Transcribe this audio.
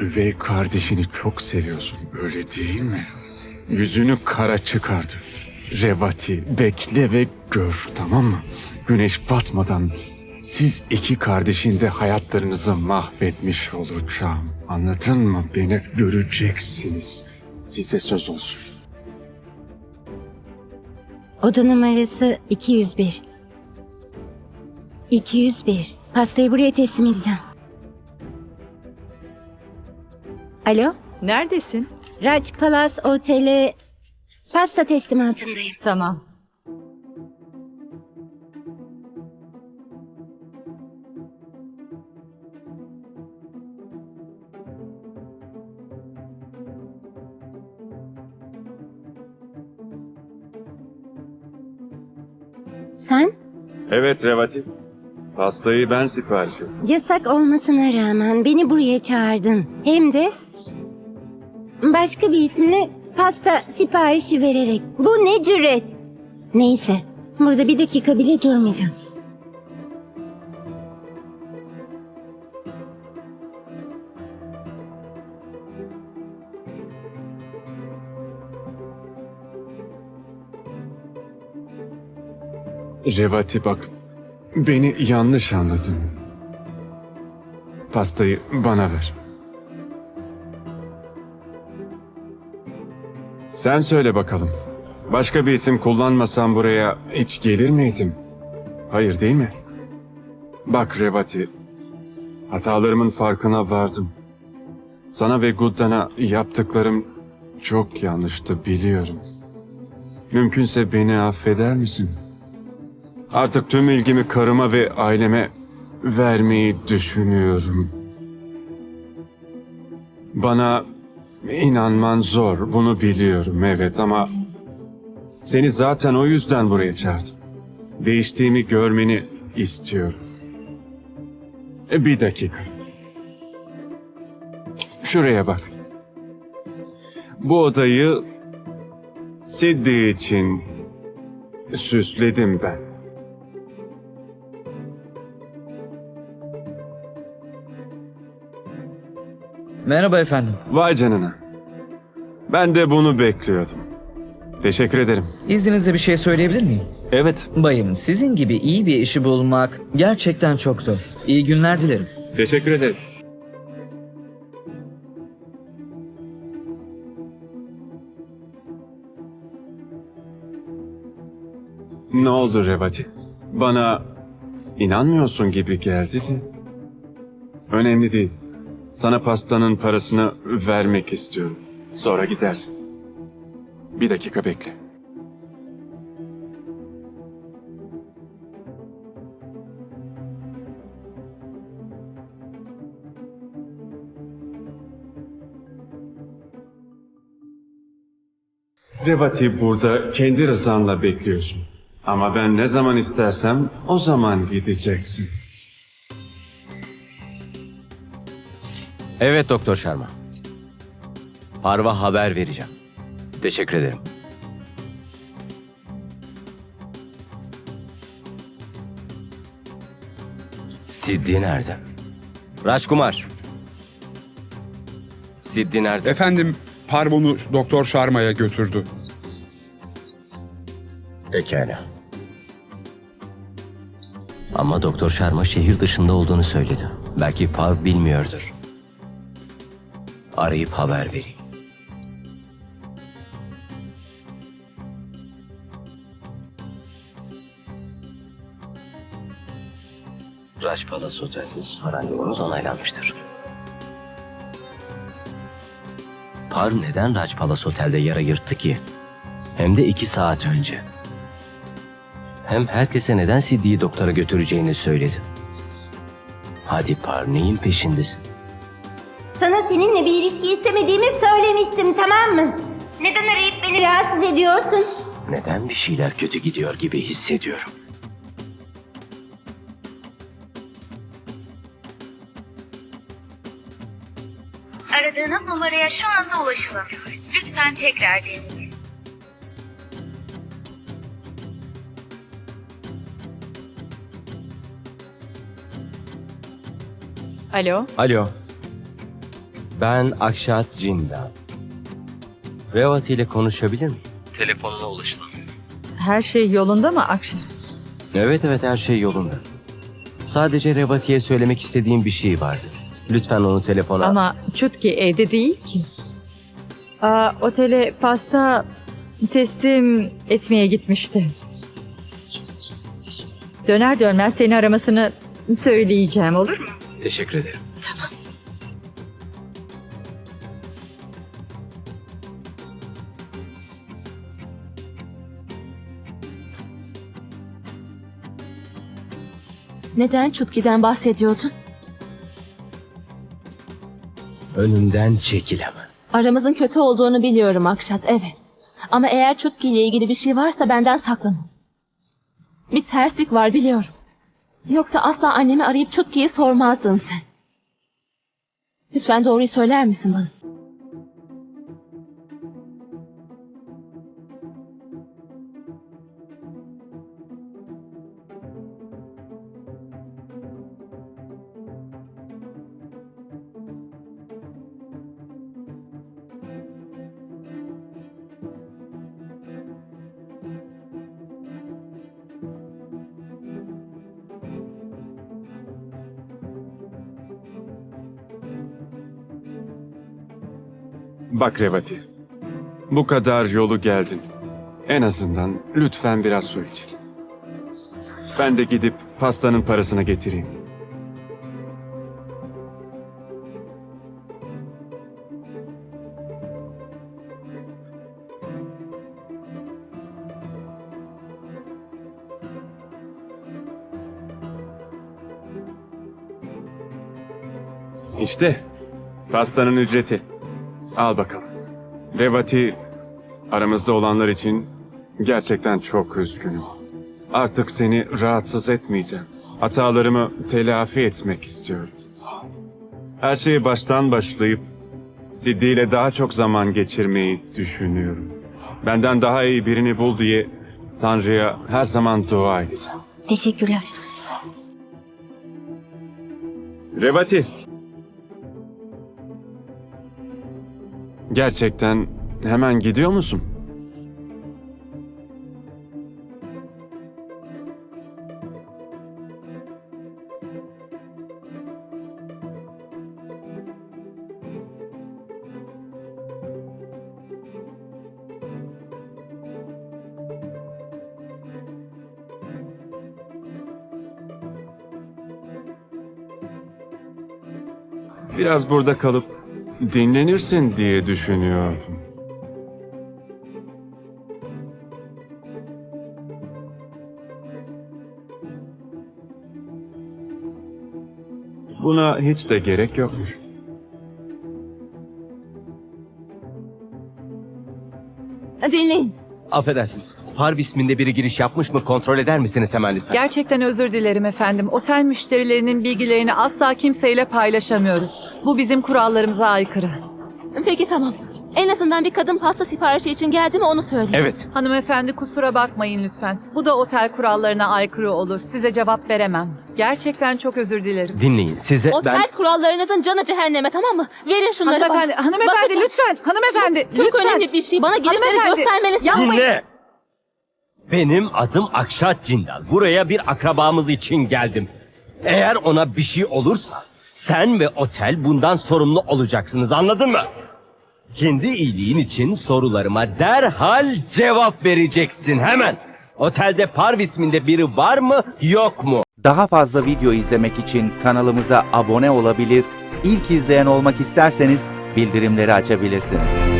üvey kardeşini çok seviyorsun öyle değil mi? Yüzünü kara çıkardı. Revati bekle ve gör tamam mı? Güneş batmadan siz iki kardeşin de hayatlarınızı mahvetmiş olacağım. Anladın mı? Beni göreceksiniz. Size söz olsun. Oda numarası 201. 201. Pastayı buraya teslim edeceğim. Alo? Neredesin? Raj Palace Otel'e pasta teslimatındayım. Tamam. Sen Evet Revati. Pastayı ben sipariş ettim. yasak olmasına rağmen beni buraya çağırdın. Hem de başka bir isimle pasta siparişi vererek. Bu ne cüret? Neyse, burada bir dakika bile durmayacağım. Revati bak, beni yanlış anladın. Pastayı bana ver. Sen söyle bakalım. Başka bir isim kullanmasam buraya hiç gelir miydim? Hayır değil mi? Bak Revati, hatalarımın farkına vardım. Sana ve Guddan'a yaptıklarım çok yanlıştı biliyorum. Mümkünse beni affeder misin? Artık tüm ilgimi karıma ve aileme vermeyi düşünüyorum. Bana inanman zor, bunu biliyorum evet ama seni zaten o yüzden buraya çağırdım. Değiştiğimi görmeni istiyorum. E, Bir dakika. Şuraya bak. Bu odayı Siddi için süsledim ben. Merhaba efendim. Vay canına. Ben de bunu bekliyordum. Teşekkür ederim. İzninizle bir şey söyleyebilir miyim? Evet, Bayım, sizin gibi iyi bir işi bulmak gerçekten çok zor. İyi günler dilerim. teşekkür ederim. Ne oldu Revati? Bana inanmıyorsun gibi geldi de. Önemli değil. Sana pastanın parasını vermek istiyorum. Sonra gidersin. Bir dakika bekle. Revati burada kendi rızanla bekliyorsun. Ama ben ne zaman istersem o zaman gideceksin. Evet Doktor Sharma. Parva haber vereceğim. Teşekkür ederim. Siddi nerede? Rajkumar. Siddi nerede? Efendim, Parvon'u Doktor Sharma'ya götürdü. Pekala. Ama Doktor Sharma şehir dışında olduğunu söyledi. Belki Parv bilmiyordur. Arayıp haber vereyim. Raj Palace Otel'de İsparanyolunuz onaylanmıştır. Parv neden Raj Palace Otel'de yara yırttı ki? Hem de iki saat önce. Hem herkese neden Siddi'yi doktora götüreceğini söyledi. Hadi Par neyin peşindesin? Seninle bir ilişki istemediğimi söylemiştim tamam mı? Neden arayıp beni rahatsız ediyorsun? Neden bir şeyler kötü gidiyor gibi hissediyorum. Aradığınız numaraya şu anda ulaşılamıyor. Lütfen tekrar deneyiniz. Alo. Alo. Ben Akşat Cindan. Revati ile konuşabilir miyim? Telefonuna ulaşılamıyorum. Her şey yolunda mı Akşam? Evet evet her şey yolunda. Sadece Revati'ye söylemek istediğim bir şey vardı. Lütfen onu telefona... Ama Çutki evde değil ki. Aa, otele pasta teslim etmeye gitmişti. Döner dönmez seni aramasını söyleyeceğim olur mu? Teşekkür ederim. Neden Çutki'den bahsediyordun? Önümden çekil hemen. Aramızın kötü olduğunu biliyorum Akşat, evet. Ama eğer Çutki ile ilgili bir şey varsa benden saklama. Bir terslik var biliyorum. Yoksa asla annemi arayıp Çutki'yi sormazdın sen. Lütfen doğruyu söyler misin bana? Bak Revati. Bu kadar yolu geldin. En azından lütfen biraz su iç. Ben de gidip pastanın parasını getireyim. İşte pastanın ücreti. Al bakalım. Revati, aramızda olanlar için gerçekten çok üzgünüm. Artık seni rahatsız etmeyeceğim. Hatalarımı telafi etmek istiyorum. Her şeyi baştan başlayıp Siddi ile daha çok zaman geçirmeyi düşünüyorum. Benden daha iyi birini bul diye Tanrı'ya her zaman dua edeceğim. Teşekkürler. Revati. Gerçekten hemen gidiyor musun? Biraz burada kalıp dinlenirsin diye düşünüyordum. Buna hiç de gerek yokmuş. Dinleyin. Affedersiniz. Parv isminde biri giriş yapmış mı kontrol eder misiniz hemen lütfen? Gerçekten özür dilerim efendim. Otel müşterilerinin bilgilerini asla kimseyle paylaşamıyoruz. Bu bizim kurallarımıza aykırı. Peki tamam. En azından bir kadın pasta siparişi için geldi mi onu söyle. Evet. Hanımefendi kusura bakmayın lütfen. Bu da otel kurallarına aykırı olur. Size cevap veremem. Gerçekten çok özür dilerim. Dinleyin size Otel ben... kurallarınızın canı cehenneme tamam mı? Verin şunları Hanımefendi, bana. hanımefendi Bakacağım. lütfen. Hanımefendi Çok lütfen. önemli bir şey. Bana girişleri Hanımefendi, göstermeniz yapmayın. Dinle! Benim adım Akşat Cindal. Buraya bir akrabamız için geldim. Eğer ona bir şey olursa sen ve otel bundan sorumlu olacaksınız anladın mı? Kendi iyiliğin için sorularıma derhal cevap vereceksin hemen. Otelde Parv isminde biri var mı yok mu? Daha fazla video izlemek için kanalımıza abone olabilir, ilk izleyen olmak isterseniz bildirimleri açabilirsiniz.